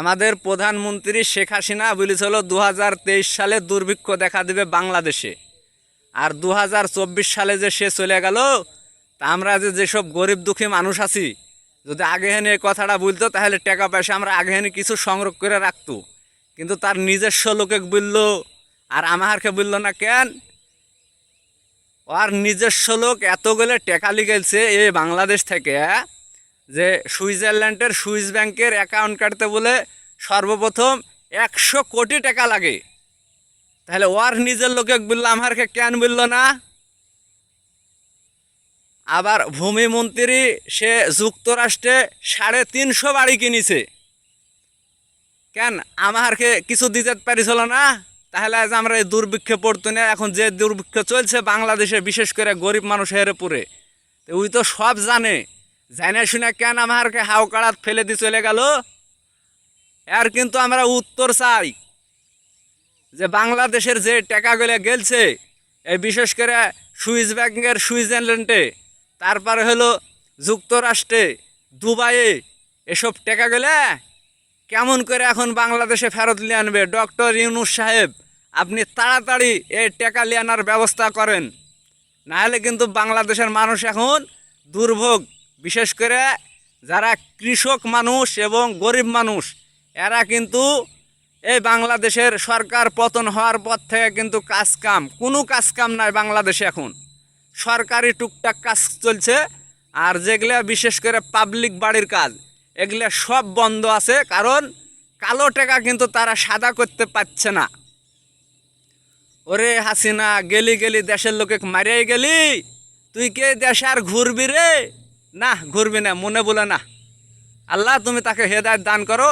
আমাদের প্রধানমন্ত্রী শেখ হাসিনা বলেছিল দু হাজার তেইশ সালে দুর্ভিক্ষ দেখা দেবে বাংলাদেশে। আর দু হাজার চব্বিশ সালে যে সে চলে গেল, তা আমরা যে যেসব গরিব দুঃখী মানুষ আছি, যদি আগে আগেহানি এই কথাটা বলতো, তাহলে টাকা পয়সা আমরা আগে আগেহানি কিছু সংগ্রহ করে রাখতো। কিন্তু তার নিজস্ব লোকে বলল, আর আমারকে বলল না কেন? আর নিজস্ব লোক এতগুলো টেকা লিগেছে এই বাংলাদেশ থেকে যে সুইজারল্যান্ডের সুইস ব্যাংকের অ্যাকাউন্ট কাটতে বলে সর্বপ্রথম একশো কোটি টাকা লাগে। তাহলে ওর নিজের লোকে বলল, আমারকে কেন বলল না? আবার ভূমিমন্ত্রী সে যুক্তরাষ্ট্রে সাড়ে তিনশো বাড়ি কিনেছে। কেন, আমারকে কিছু দিতে পারিছিল না? তাহলে আজ আমরা এই দুর্ভিক্ষে পড়তো না এখন যে দুর্ভিক্ষ চলছে বাংলাদেশে, বিশেষ করে গরিব মানুষের উপরে। তো ওই তো সব জানে। জানে শুনে কেন আমারকে হাও কাড়াত ফেলে দিয়ে চলে গেল? আর কিন্তু আমরা উত্তর চাই। যে বাংলাদেশের যে টাকাগুলো গেলছে, এই বিশেষ করে সুইস ব্যাংকের সুইজারল্যান্ডে তারপরে হলো যুক্তরাষ্ট্রে, দুবাইয়ে, এসব টাকাগুলো কেমন করে এখন বাংলাদেশে ফেরত নিয়ে আনবে? ডক্টর ইউনুস সাহেব, আপনি তাড়াতাড়ি এই টাকা নিয়ে ব্যবস্থা করেন। নাহলে কিন্তু বাংলাদেশের মানুষ এখন দুর্ভোগ। বিশেষ করে যারা কৃষক মানুষ এবং গরিব মানুষ, এরা কিন্তু এই বাংলাদেশের সরকার পতন হওয়ার পর থেকে কিন্তু কাজ কাম, কোনো কাজ কাম নাই বাংলাদেশে এখন। সরকারি টুকটাক কাজ চলছে, আর যেগুলা বিশেষ করে পাবলিক বাড়ির কাজ, এগুলা সব বন্ধ আছে, কারণ কালো টাকা কিন্তু তারা সাদা করতে পারছে না। ওরে হাসিনা, গেলি গেলি দেশের লোকে মারিয়ে গেলি, তুই কে দেশে আর ঘুরবি রে? না, ঘুরবে না, মনে বলে না। আল্লাহ, তুমি তাকে হেদায়ত দান করো।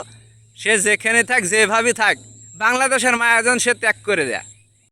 সে যেখানে থাক, যেভাবে থাক, বাংলাদেশের মায়াজন সে ত্যাগ করে দেয়।